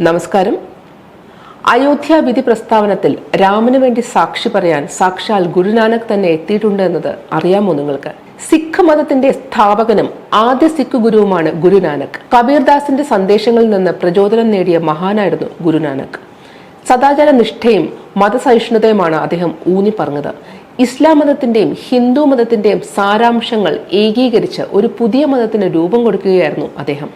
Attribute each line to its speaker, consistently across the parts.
Speaker 1: നമസ്കാരം. അയോധ്യ വിധി പ്രസ്താവനത്തിൽ രാമന് വേണ്ടി സാക്ഷി പറയാൻ സാക്ഷാൽ ഗുരുനാനക് തന്നെ എത്തിയിട്ടുണ്ട് എന്നത് അറിയാമോ നിങ്ങൾക്ക്? സിഖ് മതത്തിന്റെ സ്ഥാപകനും ആദ്യ സിഖ് ഗുരുവുമാണ് ഗുരുനാനക്. കബീർദാസിന്റെ സന്ദേശങ്ങളിൽ നിന്ന് പ്രചോദനം നേടിയ മഹാനായിരുന്നു ഗുരുനാനക്. സദാചാര നിഷ്ഠയും മതസഹിഷ്ണുതയുമാണ് അദ്ദേഹം ഊന്നി പറഞ്ഞത് ഇസ്ലാം മതത്തിന്റെയും ഹിന്ദു മതത്തിന്റെയും സാരാംശങ്ങൾ ഏകീകരിച്ച് ഒരു പുതിയ മതത്തിന് രൂപം കൊടുക്കുകയായിരുന്നു അദ്ദേഹം.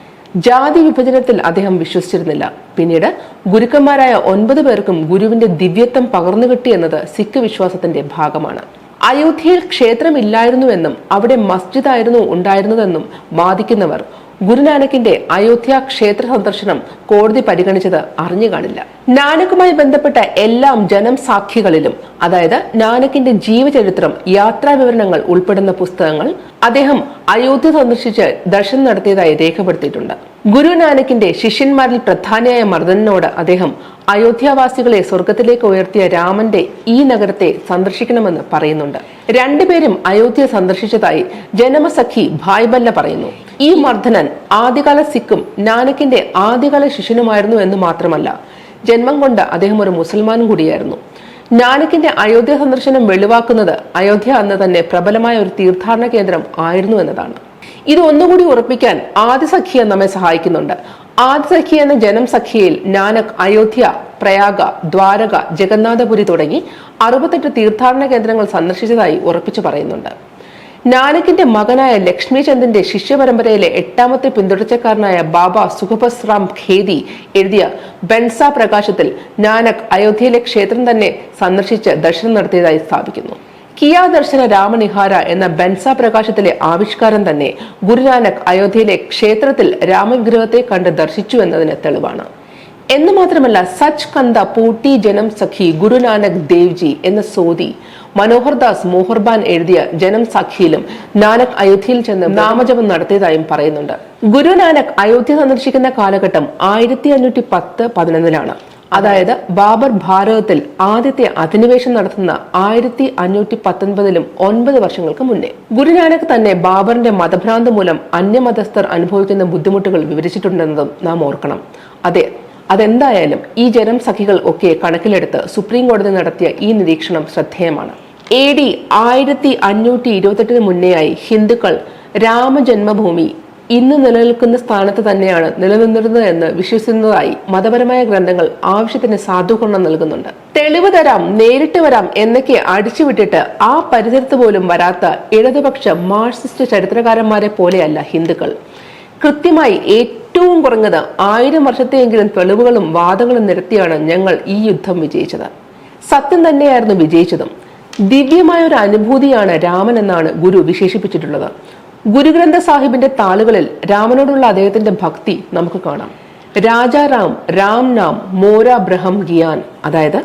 Speaker 1: ജാതി വിഭജനത്തിൽ അദ്ദേഹം വിശ്വസിച്ചിരുന്നില്ല. പിന്നീട് ഗുരുക്കന്മാരായ ഒൻപത് പേർക്കും ഗുരുവിന്റെ ദിവ്യത്വം പകർന്നു കിട്ടി എന്നത് സിഖ് വിശ്വാസത്തിന്റെ ഭാഗമാണ്. അയോധ്യയിൽ ക്ഷേത്രമില്ലായിരുന്നുവെന്നും അവിടെ മസ്ജിദായിരുന്നു ഉണ്ടായിരുന്നതെന്നും വാദിക്കുന്നവർ ഗുരുനാനക്കിന്റെ അയോധ്യ ക്ഷേത്ര സന്ദർശനം കോടതി പരിഗണിച്ചത് അറിഞ്ഞു കാണില്ല. നാനക്കുമായി ബന്ധപ്പെട്ട എല്ലാം ജനം സാക്ഷികളിലും അതായത് നാനക്കിന്റെ ജീവചരിത്രം യാത്രാ വിവരണങ്ങൾ ഉൾപ്പെടുന്ന പുസ്തകങ്ങൾ അദ്ദേഹം അയോധ്യ സന്ദർശിച്ച് ദർശനം നടത്തിയതായി രേഖപ്പെടുത്തിയിട്ടുണ്ട്. ഗുരു നാനക്കിന്റെ ശിഷ്യന്മാരിൽ പ്രധാനിയായ മർദ്ദനോട് അദ്ദേഹം അയോധ്യാവാസികളെ സ്വർഗത്തിലേക്ക് ഉയർത്തിയ രാമന്റെ ഈ നഗരത്തെ സന്ദർശിക്കണമെന്ന് പറയുന്നുണ്ട്. രണ്ടുപേരും അയോധ്യ സന്ദർശിച്ചതായി ജനമസഖി ഭായ്ബല്ല പറയുന്നു. ഈ മർദ്ദനൻ ആദ്യകാല സിഖും നാനക്കിന്റെ ആദ്യകാല ശിഷ്യനുമായിരുന്നു എന്ന് മാത്രമല്ല ജന്മം കൊണ്ട് അദ്ദേഹം ഒരു മുസൽമാനും കൂടിയായിരുന്നു. നാനക്കിന്റെ അയോധ്യ സന്ദർശനം വെളിവാക്കുന്നത് അയോധ്യ അന്ന് തന്നെ പ്രബലമായ ഒരു തീർത്ഥാടന കേന്ദ്രം ആയിരുന്നു എന്നതാണ്. ഇത് ഒന്നുകൂടി ഉറപ്പിക്കാൻ ആദ്യ ആദിസഖിയ നമ്മെ സഹായിക്കുന്നുണ്ട്. ആദ്യ സഖി എന്ന ജനം സഖ്യയിൽ നാനക് അയോധ്യ പ്രയാഗ ദ്വാരക ജഗന്നാഥപുരി തുടങ്ങി അറുപത്തെട്ട് തീർത്ഥാടന കേന്ദ്രങ്ങൾ സന്ദർശിച്ചതായി ഉറപ്പിച്ചു പറയുന്നുണ്ട്. നാനക്കിന്റെ മകനായ ലക്ഷ്മി ചന്ദന്റെ ശിഷ്യപരമ്പരയിലെ എട്ടാമത്തെ പിന്തുടർച്ചക്കാരനായ ബാബ സുഖപസ് റാം ഖേദി എഴുതിയ ബെൻസ പ്രകാശത്തിൽ നാനക് അയോധ്യയിലെ ക്ഷേത്രം തന്നെ സന്ദർശിച്ച് ദർശനം നടത്തിയതായി സ്ഥാപിക്കുന്നു. കിയാ ദർശന രാമനിഹാര എന്ന ബെൻസ പ്രകാശത്തിലെ ആവിഷ്കാരം തന്നെ ഗുരുനാനക് അയോധ്യയിലെ ക്ഷേത്രത്തിൽ രാമവിഗ്രഹത്തെ കണ്ട് ദർശിച്ചു എന്നതിന് തെളിവാണ്. എന്ന് മാത്രമല്ല സച്ച് കന്ത പൂട്ടി ജനം സഖി ഗുരുനാനക് ദേവ്ജി എന്ന സോതി മനോഹർ ദാസ് മോഹർബാൻ എഴുതിയ ജനം സഖിയിലും നാനക് അയോധ്യയിൽ ചെന്ന് നാമജപം നടത്തിയതായും പറയുന്നുണ്ട്. ഗുരുനാനക് അയോധ്യ സന്ദർശിക്കുന്ന കാലഘട്ടം ആയിരത്തി അഞ്ഞൂറ്റി പത്ത് പതിനൊന്നിലാണ്. അതായത് ബാബർ ഭാരതത്തിൽ ആദ്യത്തെ അധിനിവേശം നടത്തുന്ന ആയിരത്തി അഞ്ഞൂറ്റി പത്തൊൻപതിലും ഒൻപത് വർഷങ്ങൾക്ക് മുന്നേ. ഗുരുനാനക് തന്നെ ബാബറിന്റെ മതഭ്രാന്ത് മൂലം അന്യമതസ്ഥർ അനുഭവിക്കുന്ന ബുദ്ധിമുട്ടുകൾ വിവരിച്ചിട്ടുണ്ടെന്നതും നാം ഓർക്കണം. അതെ അതെന്തായാലും ഈ ജനം സഖികൾ ഒക്കെ കണക്കിലെടുത്ത് സുപ്രീം കോടതി നടത്തിയ ഈ നിരീക്ഷണം ശ്രദ്ധേയമാണ്. എ ഡി ആയിരത്തി അഞ്ഞൂറ്റി ഇരുപത്തെട്ടിന് മുന്നേയായി ഹിന്ദുക്കൾ രാമജന്മഭൂമി ഇന്ന് നിലനിൽക്കുന്ന സ്ഥാനത്ത് തന്നെയാണ് നിലനിന്നിരുന്നത് എന്ന് വിശ്വസിക്കുന്നതായി മതപരമായ ഗ്രന്ഥങ്ങൾ ആവശ്യത്തിന് സാധൂകരണം നൽകുന്നുണ്ട്. തെളിവ് തരാം നേരിട്ട് വരാം എന്നൊക്കെ അടിച്ചുവിട്ടിട്ട് ആ പരിസരത്ത് പോലും വരാത്ത ഇടതുപക്ഷ മാർക്സിസ്റ്റ് ചരിത്രകാരന്മാരെ പോലെയല്ല ഹിന്ദുക്കൾ. കൃത്യമായി ഏറ്റവും കുറഞ്ഞത് ആയിരം വർഷത്തെയെങ്കിലും തെളിവുകളും വാദങ്ങളും നിരത്തിയാണ് ഞങ്ങൾ ഈ യുദ്ധം വിജയിച്ചത്. സത്യം തന്നെയായിരുന്നു വിജയിച്ചതും. ദിവ്യമായ ഒരു അനുഭൂതിയാണ് രാമൻ എന്നാണ് ഗുരു വിശേഷിപ്പിച്ചിട്ടുള്ളത്. ഗുരുഗ്രന്ഥ സാഹിബിന്റെ താളുകളിൽ രാമനോടുള്ള അദ്ദേഹത്തിന്റെ ഭക്തി നമുക്ക് കാണാം. രാജാറാം രാം നാം മോര ബ്രഹം ഗിയാൻ. അതായത്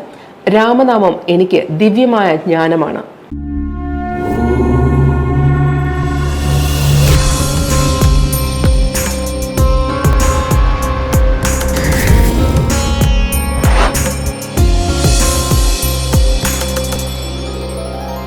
Speaker 1: രാമനാമം എനിക്ക് ദിവ്യമായ ജ്ഞാനമാണ്.